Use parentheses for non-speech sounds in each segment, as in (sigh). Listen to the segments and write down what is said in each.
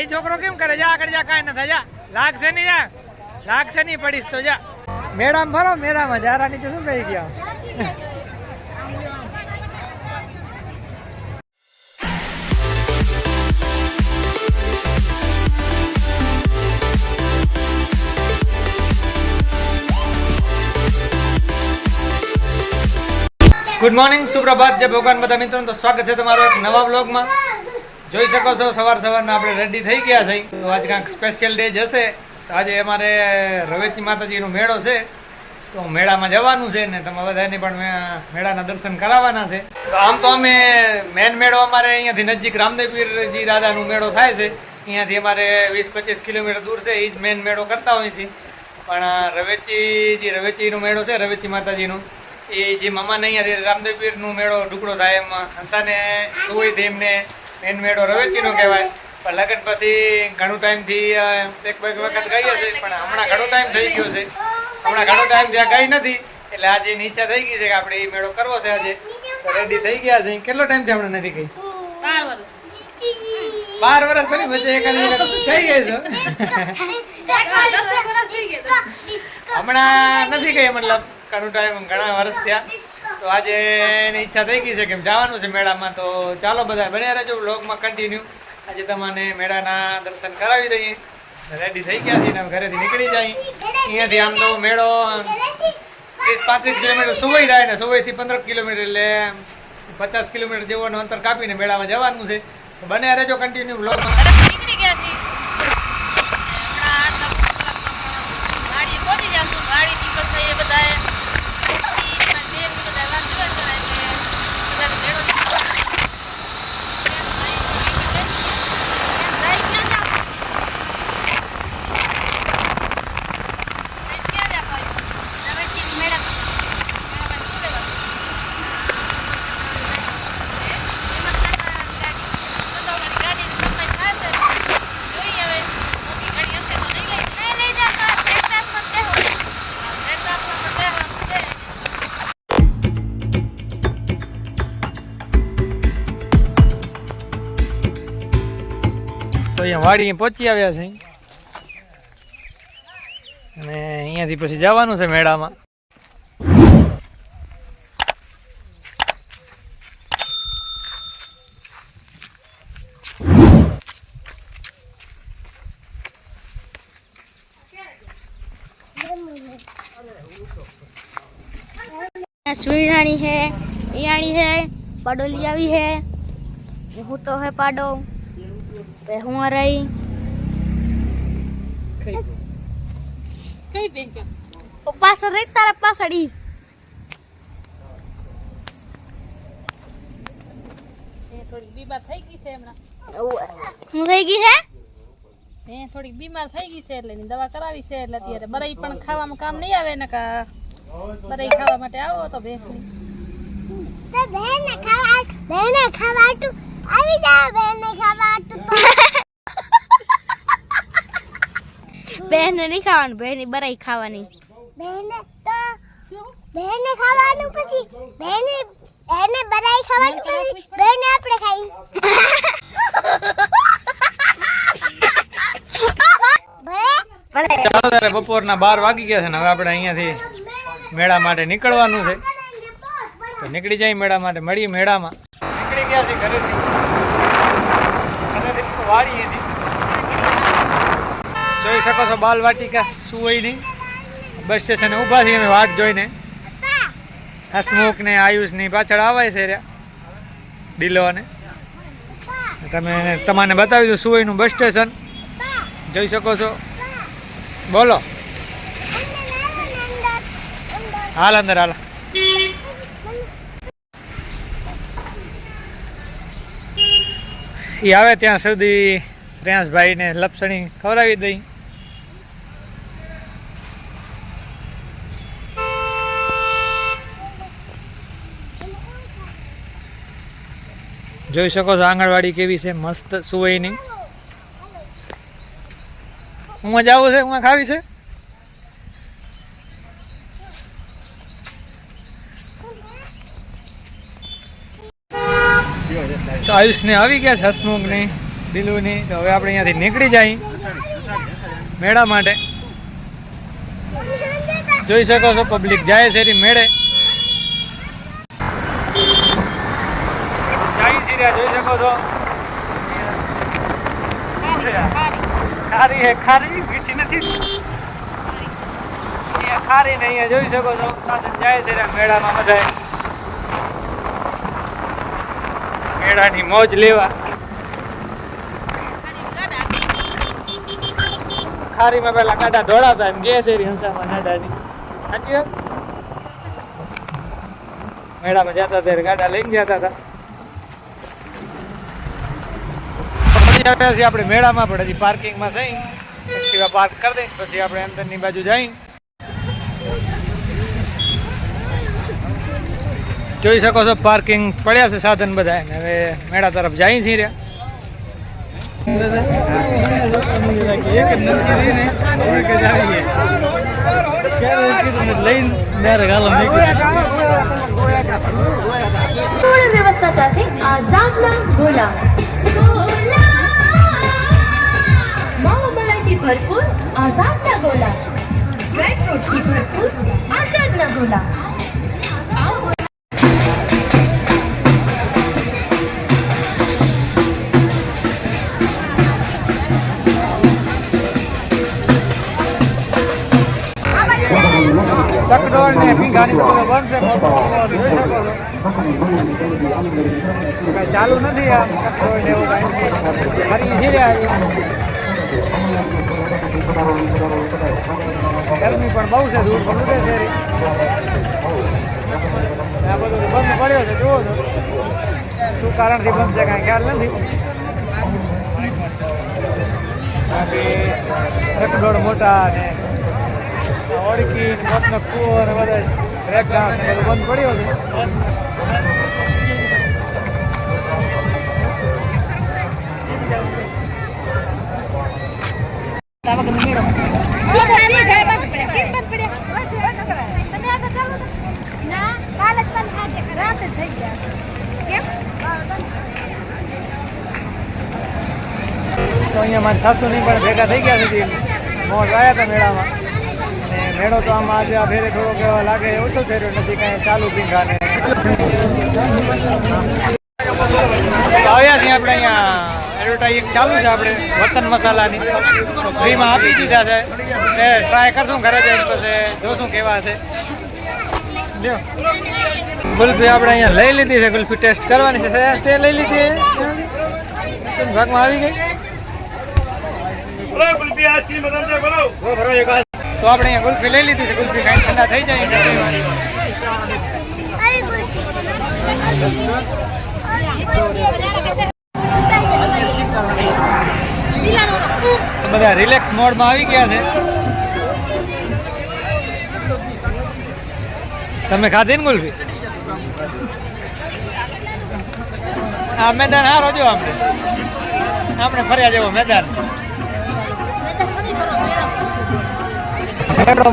આ છોકરો કેમ કરે? જા આગળ જા, કાંઈ ન થાય. જા. લાગશે નહીં, જા. લાગશે નહીં પડીશ તો જા. મેળામાં ફરો મેળામાં. જારા નીચે શું થઈ ગયા? ગુડ મોર્નિંગ સુપ્રભાત જય ભગવાન. બધા મિત્રો તો સ્વાગત છે તમારું એક નવા બ્લોગમાં જોઈ શકો છો, સવાર સવારના આપણે રેડી થઈ ગયા છે. તો આજે કાંઈક સ્પેશિયલ ડે જશે તો આજે અમારે રવેચી માતાજીનો મેળો છે. તો મેળામાં જવાનું છે ને તમે બધાને પણ મેળાના દર્શન કરાવવાના છે. આમ તો અમે મેન મેળો અમારે અહીંયાથી નજીક રામદેવપીરજી દાદાનો મેળો થાય છે. અહીંયાથી અમારે વીસ પચીસ કિલોમીટર દૂર છે એ જ મેન મેળો કરતા હોઈએ છીએ પણ રવેચી, જે રવેચીનો મેળો છે, રવેચી માતાજીનો, એ જે મામાને અહીંયાથી રામદેવપીરનો મેળો ઢુકડો થાય એમાં હંસાને હોય એમને. મેન મેળો રવેચીનો કહેવાય. પણ લગ્ન પછી ઘણું ટાઈમથી એક બે વખત ગઈ હશે પણ હમણાં ઘણો ટાઈમ થઈ ગયો છે. હમણાં ઘણો ટાઈમ ત્યાં ગઈ નથી એટલે આજે ઈચ્છા થઈ ગઈ છે કે આપણે એ મેળો કરવો છે આજે. રેડી થઈ ગયા છે. કેટલો ટાઈમથી હમણાં નથી ગઈ? બાર વર્ષ પછી વચ્ચે એકાદ થઈ ગઈ છે. હમણાં નથી ગઈ મતલબ ઘણું ટાઈમ ઘણા વર્ષ થયા. તો આજે એની ઈચ્છા થઈ ગઈ છે કે જવાનું છે મેળામાં. તો ચાલો બધા બન્યા રહેજો બ્લોગમાં કન્ટિન્યુ આજે તમને મેળાના દર્શન કરાવી દઈએ. રેડી થઈ ગયા છીએ ઘરેથી નીકળી જાય. અહીંયાથી આમ તો મેળો ત્રીસ પાંત્રીસ કિલોમીટર સુવઈ થાય ને સુવઈથી પંદર કિલોમીટર એટલે પચાસ કિલોમીટર જેવાનું અંતર કાપીને મેળામાં જવાનું છે. બને રહેજો કન્ટિન્યુ બ્લોગમાં વાડી પહોંચી આવ્યા છે. અને અહીંયાથી પછી જવાનું છે મેળામાં. સુઈરાણી હે ઈયાણી હે પડોલી આવી હે હું તો હે પાડો. પે હું રહી કઈ બેન કે પાસ રહી તારા પાસડી થોડીક બીમાર થઈ ગઈ છે થઈ ગઈ છે હે થોડીક બીમાર થઈ ગઈ છે એટલે દવા કરાવી છે એટલે અત્યારે બરાઈ પણ ખાવામાં કામ નહીં આવે ને કા. બરાઈ ખાવા માટે આવો તો ભેંસ તો ખાવા ભેંસ ખાવા આવી નહીં ખાવાનું બેન બરાઈ ખાવાની. બેન તો બેન ખાવાનું પછી બેન એને બરાઈ ખાવાનું પછી બેન આપણે ખાઈ. ભલે. ભલે ચાલો ત્યારે બપોરના બાર વાગી ગયા છે ને હવે આપણે અહીંયાથી મેળા માટે નીકળવાનું છે. તો નીકળી જાય મેળા માટે મળીએ મેળામાં. નીકળી ગયા છે ઘરેથી. ઘરેથી વાળીએથી જોઈ શકો છો બાલ વાટિકા સુવઈની બસ સ્ટેશને ઊભા છીએ અમે વાટ જોઈને. હસમુખ ને આયુષની પાછળ આવે છે રહ્યા. ડીલો ને તમે તમને બતાવી દઉં સુવઈનું બસ સ્ટેશન. જોઈ શકો છો. બોલો. હાલ અંદર, હાલ. એ આવે ત્યાં સુધી પ્રિયાંશભાઈને લપસણી ખવડાવી દઈ. જોઈ શકો છો આંગણવાડી કેવી છે, મસ્ત સુવઈની હું જાવું છે હું ખાવી છે? તો આયુષને આવી ગયા છે હસમુખની દિલુની તો હવે આપણે અહીંયાથી નીકળી જાય મેળા માટે. જોઈ શકો છો પબ્લિક જાય છે મેળે જાય છે રહ્યા, જોઈ શકો છો. ખારી હે ને મોજ લેવા. ખારીમાં પેલા ગાડા ધોળાતા એમ કે છે હંસામાં સાચી વાત? મેળામાં જતા ત્યારે ગાડા લઈને જતા હતા. પછી આવ્યા છીએ આપણે મેળામાં, પણ હજી પાર્કિંગમાં જઈ એક્ટિવા પાર્ક કરી દઈ પછી આપણે અંદરની બાજુ જઈ. જોઈ શકો છો, પાર્કિંગ પડ્યા છે સાધન બધા. હવે મેળા તરફ જઈ છીએ રહ્યા. પૂર્ણ વ્યવસ્થા સાથે? ગોલા. ભરપૂર આઝાદના ગોલા ડ્રાયફ્રૂટથી ભરપૂર આઝાદના ગોલા ચકડોળ ને ભીંગાની તો બધું ચાલુ નથી આ ચકડોળ ને ફરી છે ગરમી પણ બહુ છે, ધૂળ પણ ઉડે છે. આ બધું બંધ પડ્યો છે, જુઓ છો. શું કારણથી બંધ છે, કાંઈ ખ્યાલ નથી. બાકી મોટા ને ઓળખી મોતનો કુવો ને બધા બ્રેક બધું બંધ પડ્યો છે. રાત થઈ ગયા. કેમ? તો અહીંયા મારી સાસુની પણ ભેગા થઈ ગયા સુધી મોજ આવ્યા હતા મેળામાં. અને મેળો તો આમ આજે આ ફેરે થોડોક એવો લાગે ઓછો થઈ રહ્યો નથી કાંઈ ચાલુ ભીંગા ને આવ્યા છીએ આપણે અહીંયા. એડવર્ટાઇઝિંગ ચાલુ છે આપણે વતન મસાલાની. તો ફ્રીમાં આપી દીધા છે. એ ટ્રાય કરશું ઘરે જઈને પછી જોશું કેવા છે. લ્યો. ગુલ્ફી આપણે અહીંયા લઈ લીધી છે ગુલ્ફી ટેસ્ટ કરવાની છે. તે લઈ લીધી ભાગમાં આવી ગઈ? તો આપણે અહીંયા ગુલ્ફી લઈ લીધી છે ગુલ્ફી ખાઈ ઠંડા થઈ જાય બધા રિલેક્સ મોડમાં આવી ગયા છે. તમે ખાધી ને ગુલફી? આ મેદાન હારો જો આપણે. આપણે ફર્યા જેવો મેદાન.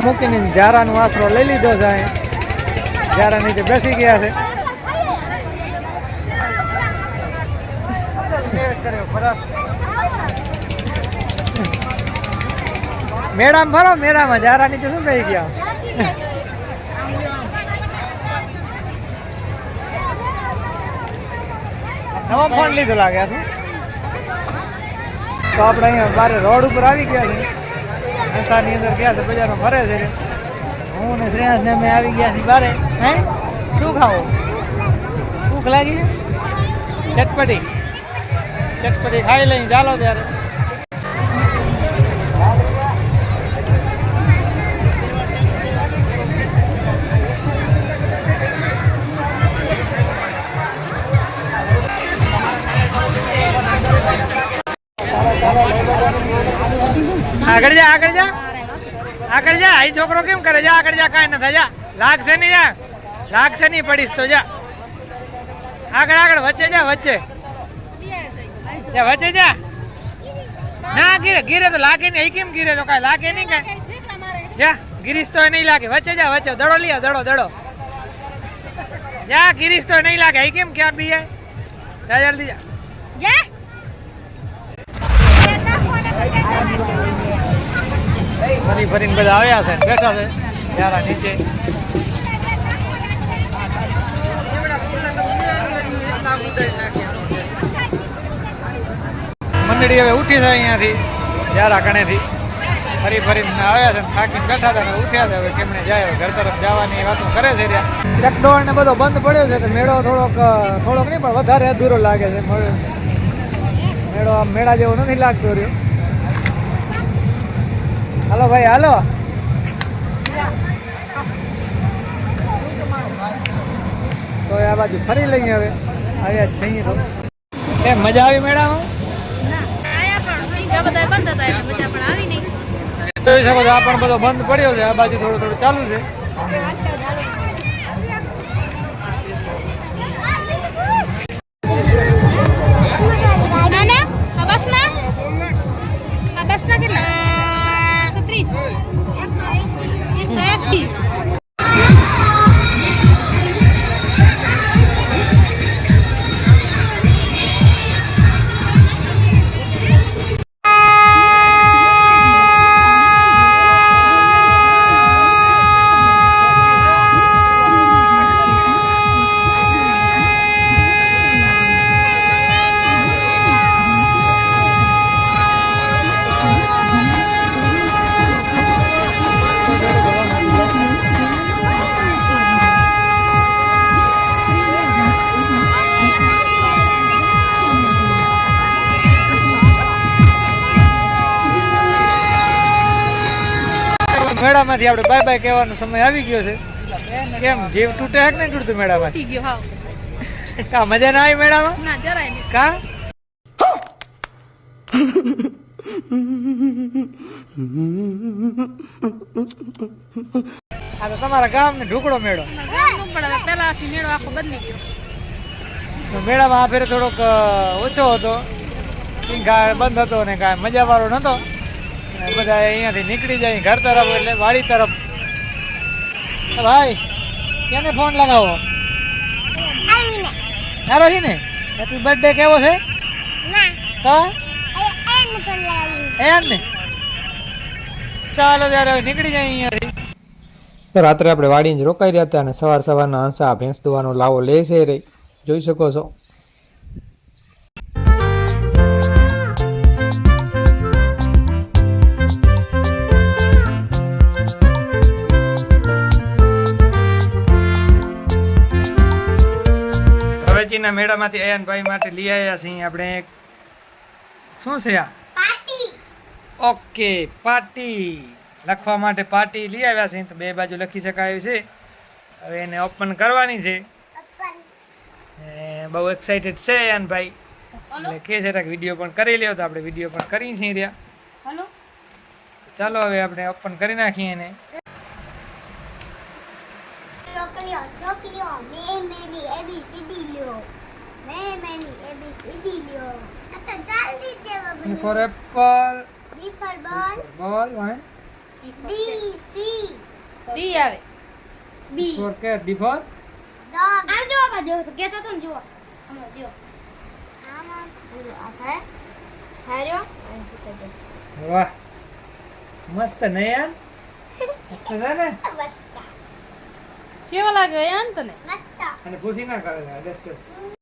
મૂકીને જારાનો આશરો લઈ લીધો છે જારા નીચે બેસી ગયા છે. મેળામાં ફરો મેળામાં. જારા નીચે શું થઈ ગયા? નવો ફોન લીધો લાગે છે તો આપણે અહીંયા બારે રોડ ઉપર આવી ગયા છે રસ્તાની અંદર ગયા છે બજારમાં ફરે છે હું ને શ્રેયાસ ને અમે આવી ગયા છીએ બારે. હે? શું ખાવો? ભૂખ લાગી ચટપટી. ચટપટી ખાઈ લઈ ચાલો ત્યારે. આગળ જા આગળ જા. આગળ જા. આ છોકરો કેમ કરે? જા, આગળ જા. કાંઈ ન થાય. જા. લાગશે નહીં, જા. લાગશે નહીં, પડીશ તો જા. આગળ આગળ, વચ્ચે જા, વચ્ચે. જા વચ્ચે જા ના ગીરે ગીરે તો લાગે નહીં અહીં કેમ ગીરે તો કાંઈ લાગે નહીં કાંઈ જા ગિરીશ તો નહીં લાગે વચ્ચે જા વચ્ચે દડો લઈ દડો દડો જા ગિરીશ તો નહીં લાગે અહીં કેમ ક્યાં બી જા જલ્દી જા જા ફરી ફરીને બધા આવ્યા છે બેઠા છે યારા નીચે મંડળી હવે ઉઠી છે અહીંયાથી યારા કણેથી ફરી ફરીને આવ્યા છે થાકીને બેઠા હતા ઉઠ્યા છે હવે કેમણે જાય ઘર તરફ જવાની વાતો કરે છે રહ્યા. ચકડોળ ને બધો બંધ પડ્યો છે તો મેળો થોડોક થોડોક નહીં, પણ વધારે અધૂરો લાગે છે. મેળો આમ મેળા જેવો નથી લાગતો રહ્યો. હાલો ભાઈ, હાલો. તો આ બાજુ ફરી લઈએ હવે. આવ્યા જ છીએ તો. એ મજા આવી મેળામાં? પણ બધો બંધ પડ્યો છે આ બાજુ થોડું થોડું ચાલુ છે. મેળામાંથી આપણે બાય બાય કહેવાનો સમય આવી ગયો છે. કેમ જીવ તૂટે હક નહીં તૂટતું હાવ. કા મજા ના આવી મેળામાં? ના જરાય નહીં. કા? આ તો તમારા ગામ ને ઢોકળો મેળો પહેલાથી મેળો આખો બદલી ગયો. મેળામાં આ ફેરે થોડોક ઓછો હતો. બંધ હતો ને કાંઈ મજા વાળો નતો. બધા અહીંયાથી નીકળી જાય, ઘર તરફ એટલે વાડી તરફ. ભાઈ, કેને ફોન લગાવો? સારો છે ને હેપી બર્થડે કેવો છે? તો? એમ ને ચાલો ત્યારે નીકળી જાય અહીંયાથી. રાત્રે આપણે વાડીને રોકાઈ રહ્યા હતા અને સવાર સવારના હંસા ભેંસ દુવાનો લાવો લે છે રે. જોઈ શકો છો. રવેચીના મેળામાંથી અયાનભાઈ માટે લઈ આવ્યા છીએ આપણે શું છે આ? Okay party. લખવા માટે પાર્ટી લઈ આવ્યા છે તો બે બાજુ લખી શકાય એવી છે. હવે એને ઓપન કરવાની છે. એ બહુ એક્સાઇટેડ છે અયાનભાઈ. એટલે કે છે વીડિયો પણ કરી લ્યો. તો આપણે વીડિયો પણ કરી છીએ રહ્યા. ચાલો હવે આપણે ઓપન કરી નાખીએ એને. ચોકલીઓ ચોકલીઓ મે મેની એબીસીડી લ્યો E બની for apple B for ball ball one B C D આવે. B for cat. D for. Dog. આ જો આ જો તો કેતો તો જો આમાં જો. આમાં. આ હાર્યો વાહ. મસ્ત ને યાર મસ્ત છે ને? (laughs) મસ્ત. કેવો લાગે યાર તને? મસ્ત. અને પૂછી ના કરે ડસ્ટર